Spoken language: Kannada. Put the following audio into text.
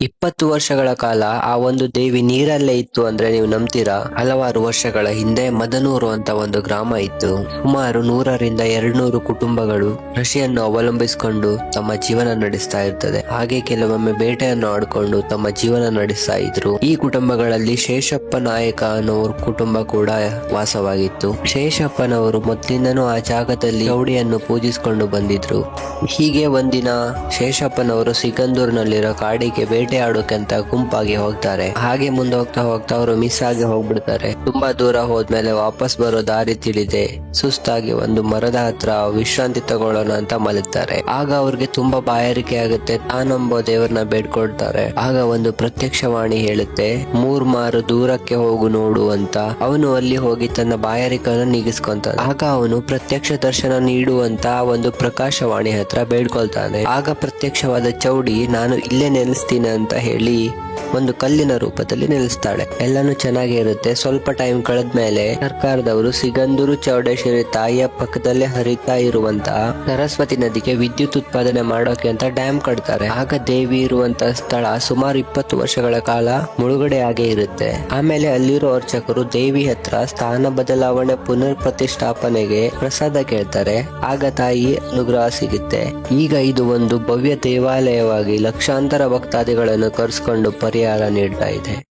ಇಪ್ಪತ್ತು ವರ್ಷಗಳ ಕಾಲ ಆ ಒಂದು ದೇವಿ ನೀರಲ್ಲೇ ಇತ್ತು ಅಂದ್ರೆ ನೀವು ನಂಬ್ತೀರಾ? ಹಲವಾರು ವರ್ಷಗಳ ಹಿಂದೆ ಮದನೂರು ಅಂತ ಒಂದು ಗ್ರಾಮ ಇತ್ತು. ಸುಮಾರು ನೂರರಿಂದ ಎರಡ್ನೂರು ಕುಟುಂಬಗಳು ಕೃಷಿಯನ್ನು ಅವಲಂಬಿಸಿಕೊಂಡು ತಮ್ಮ ಜೀವನ ನಡೆಸ್ತಾ ಇರ್ತದೆ. ಹಾಗೆ ಕೆಲವೊಮ್ಮೆ ಬೇಟೆಯನ್ನು ಆಡ್ಕೊಂಡು ತಮ್ಮ ಜೀವನ ನಡೆಸ್ತಾ ಇದ್ರು. ಈ ಕುಟುಂಬಗಳಲ್ಲಿ ಶೇಷಪ್ಪ ನಾಯಕ ಅನ್ನೋ ಕುಟುಂಬ ಕೂಡ ವಾಸವಾಗಿತ್ತು. ಶೇಷಪ್ಪನವರು ಮೊದಲಿಂದನೂ ಆ ಜಾಗದಲ್ಲಿ ಗೌಡಿಯನ್ನು ಪೂಜಿಸಿಕೊಂಡು ಬಂದಿದ್ರು. ಹೀಗೆ ಒಂದಿನ ಶೇಷಪ್ಪನವರು ಸಿಗಂದೂರಿನಲ್ಲಿರೋ ಕಾಡಿಗೆ ಬೇಟೆ ಆಡೋಕಂತ ಗುಂಪಾಗಿ ಹೋಗ್ತಾರೆ. ಹಾಗೆ ಮುಂದೆ ಹೋಗ್ತಾ ಹೋಗ್ತಾ ಅವರು ಮಿಸ್ ಆಗಿ ಹೋಗ್ಬಿಡ್ತಾರೆ. ತುಂಬಾ ದೂರ ಹೋದ್ಮೇಲೆ ವಾಪಸ್ ಬರೋ ದಾರಿ ತಿಳಿದೆ. ಸುಸ್ತಾಗಿ ಒಂದು ಮರದ ಹತ್ರ ವಿಶ್ರಾಂತಿ ತಗೊಳ್ಳೋಣ ಅಂತ ಮಲಗ್ತಾರೆ. ಆಗ ಅವ್ರಿಗೆ ತುಂಬಾ ಬಾಯಾರಿಕೆ ಆಗುತ್ತೆ. ತಾನೊಂಬ ದೇವರನ್ನ ಬೇಡ್ಕೊಳ್ತಾರೆ. ಆಗ ಒಂದು ಪ್ರತ್ಯಕ್ಷವಾಣಿ ಹೇಳುತ್ತೆ, ಮೂರ್ ಮಾರು ದೂರಕ್ಕೆ ಹೋಗು ನೋಡು ಅಂತ. ಅವನು ಅಲ್ಲಿ ಹೋಗಿ ತನ್ನ ಬಾಯಾರಿಕೆಯನ್ನು ನೀಗಿಸ್ಕೊಂತಾನೆ. ಆಗ ಅವನು ಪ್ರತ್ಯಕ್ಷ ದರ್ಶನ ನೀಡುವಂತ ಒಂದು ಪ್ರಕಾಶವಾಣಿ ಹತ್ರ ಬೇಡ್ಕೊಳ್ತಾನೆ. ಆಗ ಪ್ರತ್ಯಕ್ಷವಾದ ಚೌಡಿ, ನಾನು ಇಲ್ಲೇ ನೆಲೆಸ್ತೀನಿ ಅಂತ ಹೇಳಿ ಒಂದು ಕಲ್ಲಿನ ರೂಪದಲ್ಲಿ ನಿಲ್ಲಿಸ್ತಾಳೆ. ಎಲ್ಲಾನು ಚೆನ್ನಾಗಿ ಇರುತ್ತೆ. ಸ್ವಲ್ಪ ಟೈಮ್ ಕಳೆದ ಮೇಲೆ ಸರ್ಕಾರದವರು ಸಿಗಂದೂರು, ಚೌಡೇಶ್ವರಿ ತಾಯಿಯ ಪಕ್ಕದಲ್ಲೇ ಹರಿತಾ ಇರುವಂತಹ ಸರಸ್ವತಿ ನದಿಗೆ ವಿದ್ಯುತ್ ಉತ್ಪಾದನೆ ಮಾಡೋಕೆ ಅಂತ ಡ್ಯಾಮ್ ಕಟ್ತಾರೆ. ಆಗ ದೇವಿ ಇರುವಂತಹ ಸ್ಥಳ ಸುಮಾರು ಇಪ್ಪತ್ತು ವರ್ಷಗಳ ಕಾಲ ಮುಳುಗಡೆ ಆಗೇ ಇರುತ್ತೆ. ಆಮೇಲೆ ಅಲ್ಲಿರೋ ಅರ್ಚಕರು ದೇವಿ ಹತ್ರ ಸ್ಥಾನ ಬದಲಾವಣೆ ಪುನರ್ ಪ್ರತಿಷ್ಠಾಪನೆಗೆ ಪ್ರಸಾದ ಕೇಳ್ತಾರೆ. ಆಗ ತಾಯಿ ಅನುಗ್ರಹ ಸಿಗುತ್ತೆ. ಈಗ ಇದು ಒಂದು ಭವ್ಯ ದೇವಾಲಯವಾಗಿ ಲಕ್ಷಾಂತರ ಭಕ್ತಾದಿಗಳನ್ನು ಕರೆಸ್ಕೊಂಡು ಪರಿಹಾರ ನೀಡ್ತಾ ಇದೆ.